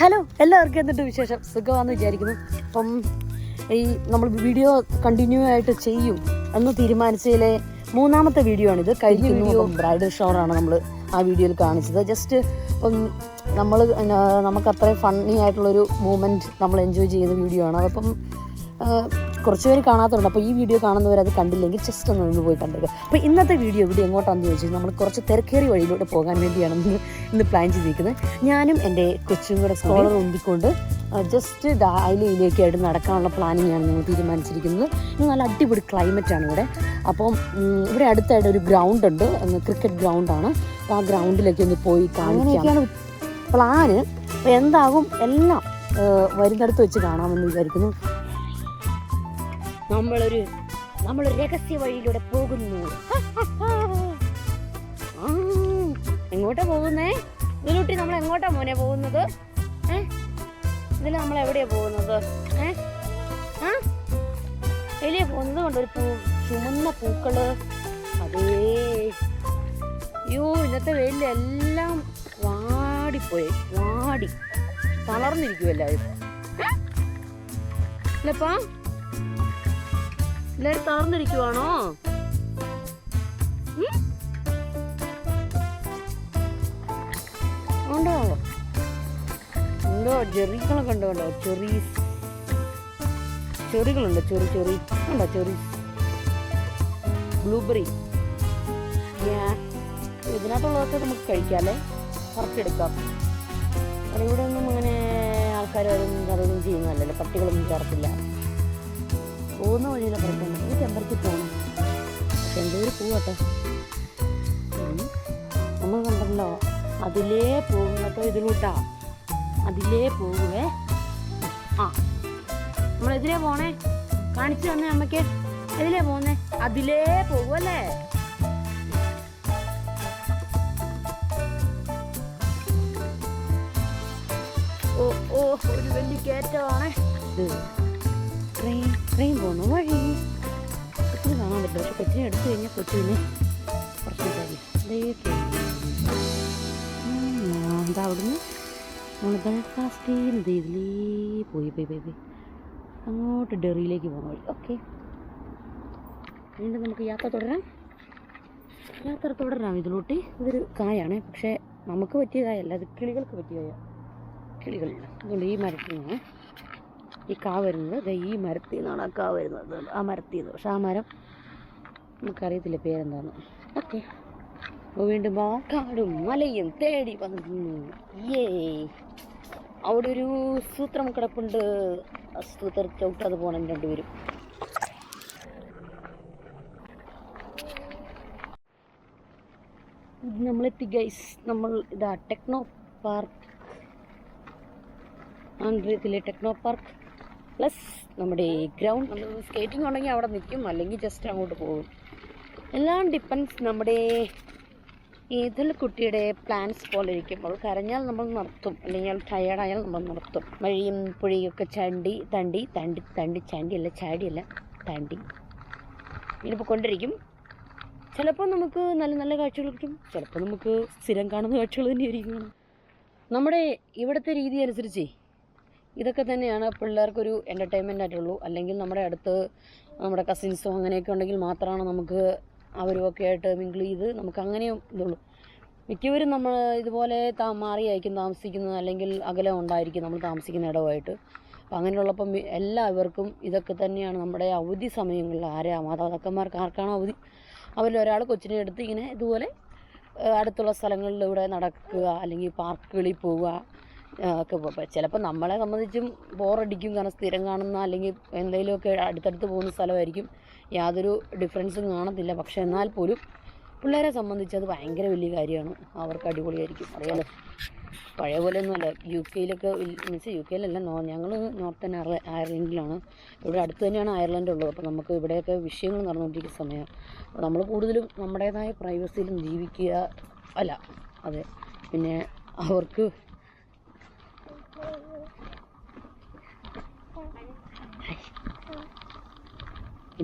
Hello എല്ലാവർക്കും എന്നിട്ട് വിശേഷം? സുഖമാണെന്ന് വിചാരിക്കുന്നു. അപ്പം ഈ നമ്മൾ വീഡിയോ കണ്ടിന്യൂ ആയിട്ട് ചെയ്യും എന്ന് തീരുമാനിച്ചതിലെ മൂന്നാമത്തെ വീഡിയോ ആണിത്. കഴിഞ്ഞ വീഡിയോ ബ്രൈഡൽ ഷോറാണ് നമ്മൾ ആ വീഡിയോയിൽ കാണിച്ചത്. ജസ്റ്റ് ഇപ്പം നമ്മൾ നമുക്ക് അത്രയും ഫണ്ണി ആയിട്ടുള്ളൊരു മൂമെന്റ് നമ്മൾ എൻജോയ് ചെയ്യുന്ന വീഡിയോ ആണ്. അതപ്പം കുറച്ച് പേര് കാണാത്തതുണ്ട് അപ്പോൾ ഈ വീഡിയോ കാണുന്നവർ അത് കണ്ടില്ലെങ്കിൽ ജസ്റ്റ് ഒന്ന് ഒന്ന് പോയി കണ്ടേക്കുക അപ്പോൾ ഇന്നത്തെ വീഡിയോ ഇവിടെ എങ്ങോട്ടാണെന്ന് ചോദിച്ചാൽ നമ്മൾ കുറച്ച് തിരക്കേറി വഴിയിലൂടെ പോകാൻ വേണ്ടിയാണ് ഇന്ന് ഇന്ന് പ്ലാൻ ചെയ്തിരിക്കുന്നത്. ഞാനും എന്റെ കൊച്ചും കൂടെ സ്കോളർ ഉന്തിക്കൊണ്ട് ജസ്റ്റ് ഡായിലയിലേക്ക് ആയിട്ട് നടക്കാനുള്ള പ്ലാനിങ് ആണ് ഞങ്ങൾ തീരുമാനിച്ചിരിക്കുന്നത്. ഇന്ന് നല്ല അടിപൊളി ക്ലൈമറ്റാണ് ഇവിടെ. അപ്പം ഇവിടെ അടുത്തായിട്ട് ഒരു ഗ്രൗണ്ട് ഉണ്ട്. ക്രിക്കറ്റ് ഗ്രൗണ്ടാണ് അപ്പോൾ ആ ഗ്രൗണ്ടിലേക്ക് ഒന്ന് പോയി കാണാനൊക്കെയാണ് പ്ലാന് അപ്പോൾ എന്താകും എല്ലാം വരുന്നിടത്ത് വെച്ച് കാണാമെന്ന് വിചാരിക്കുന്നു. നമ്മളൊരു നമ്മൾ രഹസ്യ വഴിയിലൂടെ പോകുന്നു. എങ്ങോട്ടാ പോകുന്നേ? ഇതിലൂട്ടി നമ്മൾ എങ്ങോട്ടാ മോനെ പോകുന്നത്? ഇതിൽ നമ്മൾ എവിടെയാ പോകുന്നത്? ഏ? പോകുന്നത് കൊണ്ട്? ഒരു പൂ ചുമന്ന പൂക്കൾ. അതേ. അയ്യോ ഇന്നത്തെ വെയിലിൽ എല്ലാം വാടിപ്പോയി വാടി. തളർന്നിരിക്കുമല്ലോ? ഇല്ലപ്പാ? എല്ലാവരും തളർന്നിരിക്കുവാണോ? ഉണ്ടോ? ഉണ്ടോ? ചെറികളൊക്കെ ഉണ്ടോ ഉണ്ടോ ചെറി. ചെറികളുണ്ടോ. Cherry cherry. ഉണ്ടോ ചെറി. ബ്ലൂബെറി. ഇതിനകത്തുള്ളതൊക്കെ നമുക്ക് കഴിക്കാമല്ലേ പറിച്ചെടുക്കാം അത് ഇവിടെ ഒന്നും അങ്ങനെ ആൾക്കാരും അതൊന്നും ചെയ്യുന്നതല്ലല്ലോ. പട്ടികളൊന്നും ചേർത്തില്ല. പോകുന്ന വഴിയിലെ പുറത്തുണ്ട് ഈ ചെമ്പരത്തി പോകണം പക്ഷെ എന്റെ ഒരു പൂവട്ടെ. നമ്മൾ കണ്ടല്ലോ അതിലേ പോകും കേട്ടോ ഇതിലൂട്ടാ. അതിലേ പോകുവേ ആ. നമ്മളെതിലേ പോണേ? കാണിച്ചു തന്നെ അമ്മയ്ക്ക്. എതിലേ പോകുന്നേ അതിലേ പോകുമല്ലേ ഓ ഓ ഒരു വലിയ കയറ്റമാണ് ട്രെയിൻ ട്രെയിൻ പോന്നു വഴി കൊച്ചിന് കാണാൻ പറ്റില്ല. പക്ഷെ കൊച്ചിനെ എടുത്തു കഴിഞ്ഞാൽ കൊച്ചിന് ട്രെയിൻ എന്താ അവിടുന്ന് നമ്മൾ ബെൽഫാസ്റ്റ് ഇതിലേ പോയി പോയി പോയി പോയി. അങ്ങോട്ട് ഡെറിയിലേക്ക് പോകുന്ന വഴി. ഓക്കെ. വീണ്ടും നമുക്ക് യാത്ര തുടരാം. യാത്ര തുടരാം ഇതിലോട്ട്. ഇതൊരു കായാണ്. പക്ഷേ നമുക്ക് പറ്റിയ കായല്ല കിളികൾക്ക് പറ്റിയ കായ കിളികളില്ല. അതുകൊണ്ട് ഈ മരത്തിൽ നിന്നാണ് ഈ കാ വരുന്നത്. ഈ മരത്തിൽ നിന്നാണ് ആ കാ വരുന്നത്. ആ മരത്തിൽ നിന്ന്. പക്ഷെ ആ മരം നമുക്കറിയത്തില്ല പേരെന്താന്ന്. ഓക്കെ. അപ്പോൾ വീണ്ടും ആ കാടും മലയും തേടി വന്നു. ഏ അവിടെ ഒരു സൂത്രം കിടപ്പുണ്ട്. ചവിട്ട് ചവിട്ടാതെ പോകണം രണ്ടുപേരും. നമ്മളെത്തി ഗൈസ് നമ്മൾ ഇതാ ടെക്നോ പാർക്ക്. ആന്ധ്രത്തിലെ ടെക്നോ പാർക്ക്. പ്ലസ് നമ്മുടെ ഈ ഗ്രൗണ്ട് നമ്മൾ സ്കേറ്റിംഗ് ഉണ്ടെങ്കിൽ അവിടെ നിൽക്കും അല്ലെങ്കിൽ ജസ്റ്റ് അങ്ങോട്ട് പോകും. എല്ലാം ഡിപ്പെൻസ് നമ്മുടെ ഏതൊരു കുട്ടിയുടെ പ്ലാൻസ് പോലെ ഇരിക്കും. അവൾ കരഞ്ഞാൽ നമ്മൾ നിർത്തും. അല്ലെങ്കിൽ ടയേർഡായാൽ നമ്മൾ നിർത്തും. വഴിയും പുഴയൊക്കെ ചണ്ടി തണ്ടി തണ്ടി തണ്ടി ചണ്ടിയല്ല ചാടിയല്ല തണ്ടി. ഇനിയിപ്പോൾ കൊണ്ടിരിക്കും ചിലപ്പോൾ നമുക്ക് നല്ല നല്ല കാഴ്ചകൾ കിട്ടും. ചിലപ്പോൾ നമുക്ക് സ്ഥിരം കാണുന്ന കാഴ്ചകൾ തന്നെ ആയിരിക്കും നമ്മുടെ ഇവിടുത്തെ രീതി അനുസരിച്ചേ ഇതൊക്കെ തന്നെയാണ് പിള്ളേർക്കൊരു എന്റർടൈൻമെന്റ് ആയിട്ടുള്ളൂ. അല്ലെങ്കിൽ നമ്മുടെ അടുത്ത് നമ്മുടെ കസിൻസോ അങ്ങനെയൊക്കെ ഉണ്ടെങ്കിൽ മാത്രമാണ് നമുക്ക് അവരുമൊക്കെ ആയിട്ട് മിങ്കിൾ ചെയ്ത് നമുക്ക് അങ്ങനെയും ഇതുള്ളൂ. മിക്കവരും നമ്മൾ ഇതുപോലെ താ മാറി അയക്കും താമസിക്കുന്നത് അല്ലെങ്കിൽ അകലം ഉണ്ടായിരിക്കും നമ്മൾ താമസിക്കുന്ന ഇടവുമായിട്ട്. അപ്പം അങ്ങനെയുള്ളപ്പം എല്ലാവർക്കും ഇതൊക്കെ തന്നെയാണ് നമ്മുടെ അവധി സമയങ്ങളിൽ ആരാ മാതാപിതാക്കന്മാർക്ക് ആർക്കാണോ അവധി? അവരിൽ ഒരാൾ കൊച്ചിനെ എടുത്ത് ഇങ്ങനെ ഇതുപോലെ അടുത്തുള്ള സ്ഥലങ്ങളിലൂടെ നടക്കുക അല്ലെങ്കിൽ പാർക്കുകളിൽ പോവുക ഒക്കെ ചിലപ്പോൾ നമ്മളെ സംബന്ധിച്ചും ബോറടിക്കും. കാരണം സ്ഥിരം കാണുന്ന അല്ലെങ്കിൽ എന്തെങ്കിലുമൊക്കെ അടുത്തടുത്ത് പോകുന്ന സ്ഥലമായിരിക്കും യാതൊരു ഡിഫറൻസും കാണത്തില്ല. പക്ഷെ എന്നാൽ പോലും പിള്ളേരെ സംബന്ധിച്ച് അത് ഭയങ്കര വലിയ കാര്യമാണ്. അവർക്ക് അടിപൊളിയായിരിക്കും. അറിയാലോ? പഴയ പോലെ ഒന്നുമല്ല യു കെയിലൊക്കെ മീൻസ് യു കെയിലല്ല നോ ഞങ്ങൾ നോർത്തേൺ അയർല അയർലൻഡിലാണ്. ഇവിടെ അടുത്ത് തന്നെയാണ് അയർലൻഡ് ഉള്ളത് അപ്പോൾ നമുക്ക് ഇവിടെയൊക്കെ വിഷയങ്ങൾ നടന്നുകൊണ്ടിരിക്കുന്ന അപ്പോൾ നമ്മൾ കൂടുതലും നമ്മുടേതായ പ്രൈവസിയിലും ജീവിക്കുക അല്ല അതെ. പിന്നെ അവർക്ക്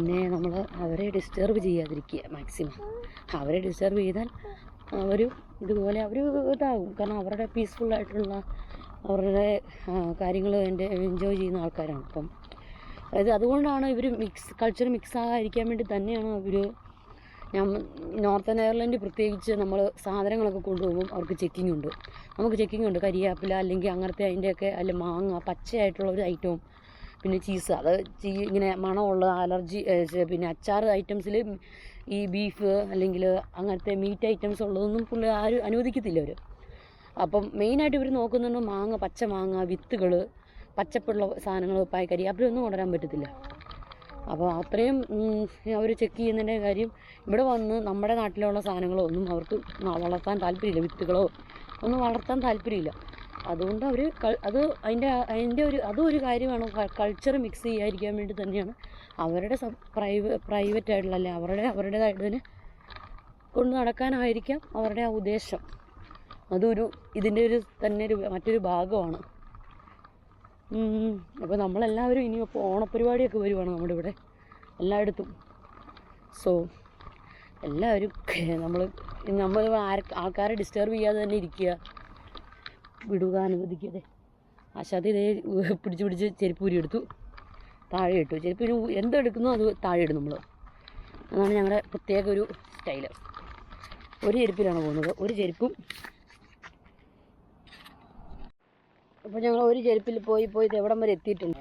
പിന്നെ നമ്മൾ അവരെ ഡിസ്റ്റർബ് ചെയ്യാതിരിക്കുക മാക്സിമം അവരെ ഡിസ്റ്റർബ് ചെയ്താൽ അവർ ഇതുപോലെ അവർ ഇതാകും. കാരണം അവരുടെ പീസ്ഫുൾ ആയിട്ടുള്ള അവരുടെ കാര്യങ്ങൾ എന്റെ എൻജോയ് ചെയ്യുന്ന ആൾക്കാരാണ്. അപ്പം അതായത് അതുകൊണ്ടാണ് ഇവർ മിക്സ് കൾച്ചർ മിക്സ് ആകാതിരിക്കാൻ വേണ്ടി തന്നെയാണ് അവർ ഞാൻ നോർത്തേൺ അയർലൻഡ് പ്രത്യേകിച്ച് നമ്മൾ സാധനങ്ങളൊക്കെ കൊണ്ടുപോകുമ്പോൾ അവർക്ക് ചെക്കിംഗ് ഉണ്ട്. നമുക്ക് ചെക്കിംഗ് ഉണ്ട്. കരിയാപ്പില അല്ലെങ്കിൽ അങ്ങനത്തെ അതിന്റെയൊക്കെ അല്ല മാങ്ങ പച്ചയായിട്ടുള്ള ഒരു ഐറ്റവും പിന്നെ ചീസ് അത് ചീ ഇങ്ങനെ മണമുള്ള അലർജി പിന്നെ അച്ചാർ ഐറ്റംസിൽ ഈ ബീഫ് അല്ലെങ്കിൽ അങ്ങനത്തെ മീറ്റ് ഐറ്റംസ് ഉള്ളതൊന്നും പുള്ളി ആരും അനുവദിക്കത്തില്ല അവർ അപ്പം മെയിനായിട്ട് ഇവർ നോക്കുന്നുണ്ട് മാങ്ങ പച്ച മാങ്ങ വിത്തുകൾ പച്ചപ്പുള്ള സാധനങ്ങൾ പായക്കരി അവരൊന്നും കൊണ്ടുവരാൻ പറ്റത്തില്ല. അപ്പോൾ അത്രയും അവർ ചെക്ക് ചെയ്യുന്നതിന്റെ കാര്യം ഇവിടെ വന്ന് നമ്മുടെ നാട്ടിലുള്ള സാധനങ്ങളോ ഒന്നും അവർക്ക് വളർത്താൻ താല്പര്യമില്ല. വിത്തുകളോ ഒന്നും വളർത്താൻ താല്പര്യമില്ല. അതുകൊണ്ട് അവർ അത് അതിന്റെ അതിന്റെ ഒരു അതും ഒരു കാര്യമാണ്. കൾച്ചർ മിക്സ് ചെയ്യാതിരിക്കാൻ വേണ്ടി തന്നെയാണ് അവരുടെ പ്രൈവ പ്രൈവറ്റ് ആയിട്ടുള്ള അല്ലെ അവരുടെ അവരുടേതായിട്ട് തന്നെ കൊണ്ട് നടക്കാനായിരിക്കാം അവരുടെ ആ ഉദ്ദേശം. അതൊരു ഇതിന്റെ ഒരു തന്നെ ഒരു മറ്റൊരു ഭാഗമാണ്. അപ്പോൾ നമ്മളെല്ലാവരും ഇനി ഇപ്പോൾ ഓണപ്പരിപാടിയൊക്കെ വരുവാണ് നമ്മുടെ ഇവിടെ എല്ലായിടത്തും. സോ എല്ലാവരും നമ്മൾ നമ്മൾ ആൾക്കാരെ ഡിസ്റ്റർബ് ചെയ്യാതെ തന്നെ ഇരിക്കുക. വിടുക അനുവദിക്കാതെ ആശാദ് ഇതേ പിടിച്ച് പിടിച്ച് ചെരുപ്പ് ഊരി എടുത്തു. താഴെ ഇട്ടു. ചെരുപ്പൂരി എന്തെടുക്കുന്നോ അത് താഴെ ഇടും നമ്മൾ അതാണ് ഞങ്ങളുടെ പ്രത്യേക ഒരു സ്റ്റൈൽ. ഒരു ചെരുപ്പിലാണ് പോകുന്നത്. ഒരു ചെരുപ്പും. അപ്പോൾ ഞങ്ങൾ ഒരു ചെരുപ്പിൽ പോയി പോയി ഇത് എവിടം വരെ എത്തിയിട്ടുണ്ട്.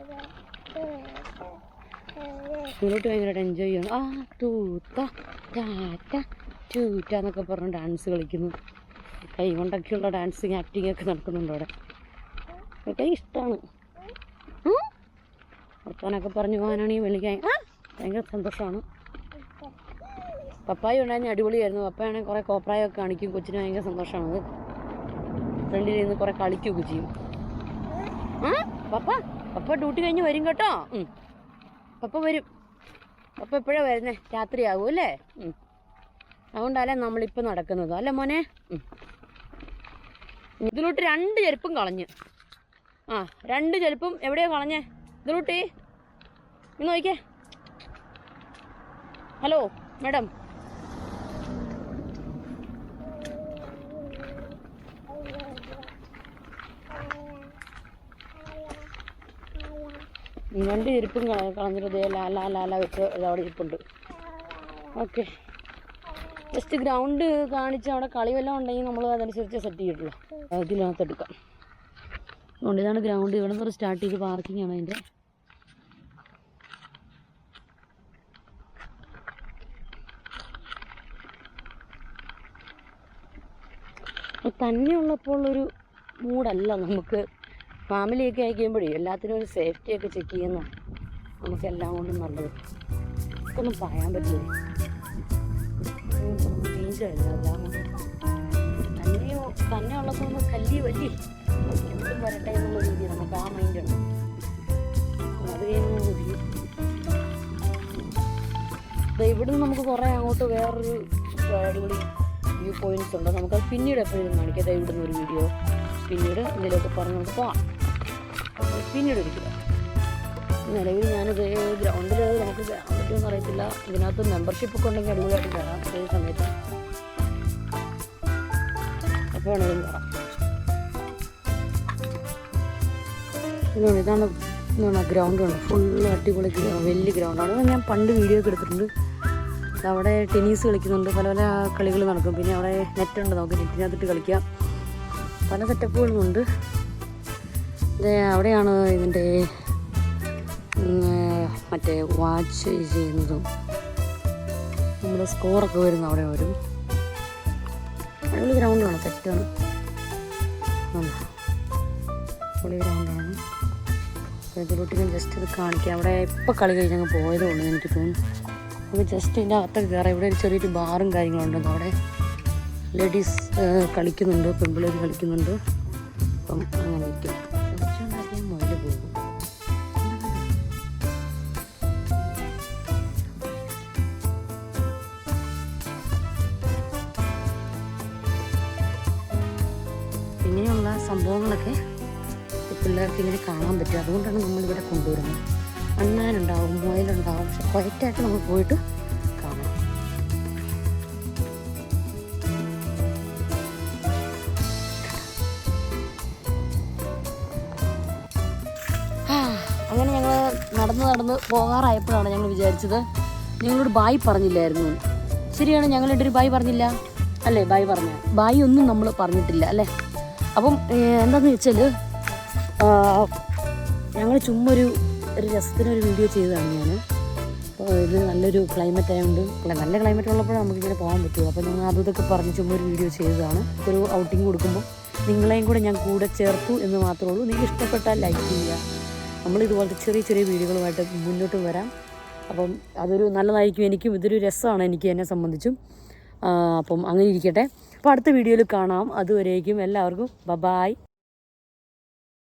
മുന്നോട്ട് ഭയങ്കരമായിട്ട് എൻജോയ് ചെയ്യണം. ആ തൂത്ത ടാറ്റ ടൂറ്റ എന്നൊക്കെ പറഞ്ഞ് ഡാൻസ് കളിക്കുന്നു. കൈ കൊണ്ടൊക്കെയുള്ള ഡാൻസിങ് ആക്ടിങ് ഒക്കെ നടക്കുന്നുണ്ട് അവിടെ. ഒക്കെ ഇഷ്ടമാണ് വർത്താനൊക്കെ പറഞ്ഞു പോകാനാണെങ്കിൽ വിളിക്കാൻ ഭയങ്കര സന്തോഷമാണ്. പപ്പായ ഉണ്ടായിരുന്ന അടിപൊളിയായിരുന്നു. പപ്പായാണെങ്കിൽ കുറേ കോപ്രായമൊക്കെ കാണിക്കും. കൊച്ചിന് ഭയങ്കര സന്തോഷമാണ്. ഫ്രണ്ടിൽ നിന്ന് കുറേ കളിക്കുകയൊക്കെ ചെയ്യും. ആ? പപ്പ പപ്പ ഡ്യൂട്ടി കഴിഞ്ഞ് വരും കേട്ടോ. പപ്പ വരും. പപ്പ എപ്പോഴാണ് വരുന്നത് രാത്രിയാകും അല്ലേ. അതുകൊണ്ടല്ലേ നമ്മളിപ്പോൾ നടക്കുന്നത്. അല്ലേ മോനെ. ഇതിലോട്ട് രണ്ട് ചെരുപ്പും കളഞ്ഞ്. ആ രണ്ട് ചെരുപ്പും എവിടെയാണ് കളഞ്ഞേ? ഇതിലോട്ട്. ഇന്ന് നോക്കിയേ ഹലോ മാഡം. രണ്ട് ചെരുപ്പും കള- കളഞ്ഞിട്ട് ലാ ലാ ലാ വെച്ച് അവിടെ ഇരിപ്പുണ്ട്. ഓക്കെ. ജസ്റ്റ് ഗ്രൗണ്ട് കാണിച്ച് അവിടെ കളി വല്ലതും ഉണ്ടെങ്കിൽ നമ്മൾ അതനുസരിച്ച് സെറ്റ് ചെയ്തിട്ടുള്ളൂ. അതിനകത്ത് എടുക്കാം. അതുകൊണ്ട് ഇതാണ് ഗ്രൗണ്ട് ഇവിടെ നിന്ന് സ്റ്റാർട്ട് ചെയ്ത് പാർക്കിംഗ് ആണ് അതിന്റെ. തന്നെയുള്ളപ്പോൾ ഒരു മൂഡല്ല നമുക്ക്. ഫാമിലിയൊക്കെ അയക്കുമ്പോഴേ എല്ലാത്തിനും ഒരു സേഫ്റ്റി ഒക്കെ ചെക്ക് ചെയ്യുന്ന നമുക്കെല്ലാം കൊണ്ടും നല്ലത്. ഒന്നും പറയാൻ പറ്റില്ല. എന്നുള്ള രീതി നമുക്ക് അത് ഇവിടുന്ന് നമുക്ക് കുറേ അങ്ങോട്ട് വേറൊരു അടിപൊളി വ്യൂ പോയിന്റ്സ് ഉണ്ട് നമുക്കത് പിന്നീട് എപ്പോഴും കാണിക്കാം. ഇവിടുന്ന് ഒരു വീഡിയോ പിന്നീട് ഇതിലൊക്കെ പറഞ്ഞ് നമുക്ക് പോവാം. പിന്നീട് ഒരിക്കലും നിലവിൽ ഞാനത് ഗ്രൗണ്ടിൽ നമുക്ക് കയറാൻ പറ്റുമെന്ന് അറിയത്തില്ല. ഇതിനകത്ത് മെമ്പർഷിപ്പ് ഒക്കെ ഉണ്ടെങ്കിൽ അടിപൊളിയായിട്ട് കയറാം ഏത് സമയത്ത്. അപ്പോൾ വേണമെങ്കിലും കയറാം ഇതാണ് ഇതാണ് ഫുള്ള് അടിപൊളി വലിയ ഗ്രൗണ്ടാണ് ഞാൻ പണ്ട് വീഡിയോ ഒക്കെ എടുത്തിട്ടുണ്ട്. അവിടെ ടെന്നീസ് കളിക്കുന്നുണ്ട്. പല പല കളികൾ നടക്കും. പിന്നെ അവിടെ നെറ്റ് ഉണ്ട്. നമുക്ക് നെറ്റിനകത്തിട്ട് കളിക്കാം. പല സെറ്റപ്പുകളും ഉണ്ട്. ഇത് അവിടെയാണ് ഇതിന്റെ മറ്റേ വാച്ച് ചെയ്യുന്നതും നമ്മുടെ സ്കോറൊക്കെ വരുന്ന അവിടെ വരും. അടിപൊളി ഗ്രൗണ്ടാണ് സെറ്റാണ് അടിപൊളി ഗ്രൗണ്ടാണ് ഇതിലോട്ട് ജസ്റ്റ് ഇത് കാണിക്കാം. അവിടെ ഇപ്പോൾ കളി കഴിഞ്ഞങ്ങ് പോയതേ ഉള്ളൂ എനിക്ക് തോന്നുന്നു. നമുക്ക് ജസ്റ്റ് ഇതിന്റെ അകത്തൊക്കെ കയറാം ഇവിടെ ഒരു ചെറിയൊരു ബാറും കാര്യങ്ങളുണ്ട്. അവിടെ ലേഡീസ് കളിക്കുന്നുണ്ട്. പെൺപിള്ളേർ കളിക്കുന്നുണ്ട്. അപ്പം അങ്ങനെ പിള്ളേർക്ക് ഇങ്ങനെ കാണാൻ പറ്റും അതുകൊണ്ടാണ് നമ്മളിവിടെ കൊണ്ടുവരുന്നത്. അണ്ണാനുണ്ടാവും മുയലുണ്ടാവും. പക്ഷെ ക്വയറ്റായിട്ട് നമുക്ക് പോയിട്ട് കാണാം. അങ്ങനെ ഞങ്ങൾ നടന്ന് നടന്ന് പോകാറായപ്പോഴാണ് ഞങ്ങൾ വിചാരിച്ചത് നിങ്ങളോട് ബായ് പറഞ്ഞില്ലായിരുന്നു. ശരിയാണ് ഞങ്ങളുടെ ഒരു ബായ് പറഞ്ഞില്ല? അല്ലേ ബായ് പറഞ്ഞു ബായ് ഒന്നും നമ്മൾ പറഞ്ഞിട്ടില്ല അല്ലേ? അപ്പം എന്താണെന്ന് വെച്ചാൽ ഞങ്ങൾ ചുമ്മാ ഒരു ഒരു രസത്തിനൊരു വീഡിയോ ചെയ്തതാണ് ഞാൻ അപ്പോൾ ഇത് നല്ലൊരു ക്ലൈമറ്റ് ആയതുകൊണ്ട് നല്ല ക്ലൈമറ്റ് ഉള്ളപ്പോഴാണ് നമുക്കിങ്ങനെ പോകാൻ പറ്റുമോ അപ്പോൾ ഞങ്ങൾ അതും ഇതൊക്കെ പറഞ്ഞ് ചുമ്മാ ഒരു വീഡിയോ ചെയ്തതാണ്. ഒരു ഔട്ടിങ് കൊടുക്കുമ്പോൾ നിങ്ങളെയും കൂടെ ഞാൻ കൂടെ ചേർത്തു എന്ന് മാത്രമേ ഉള്ളൂ. നിങ്ങൾക്ക് ഇഷ്ടപ്പെട്ടാൽ ലൈക്ക് ചെയ്യുക. നമ്മൾ ഇതുപോലത്തെ ചെറിയ ചെറിയ വീഡിയോകളുമായിട്ട് മുന്നോട്ട് വരാം. അപ്പം അതൊരു നല്ലതായിരിക്കും എനിക്കും. ഇതൊരു രസമാണ് എനിക്ക് എന്നെ സംബന്ധിച്ചും. അപ്പം അങ്ങനെ ഇരിക്കട്ടെ. അപ്പോൾ അടുത്ത വീഡിയോയിൽ കാണാം. അതുവരേക്കും എല്ലാവർക്കും. Bye-bye bye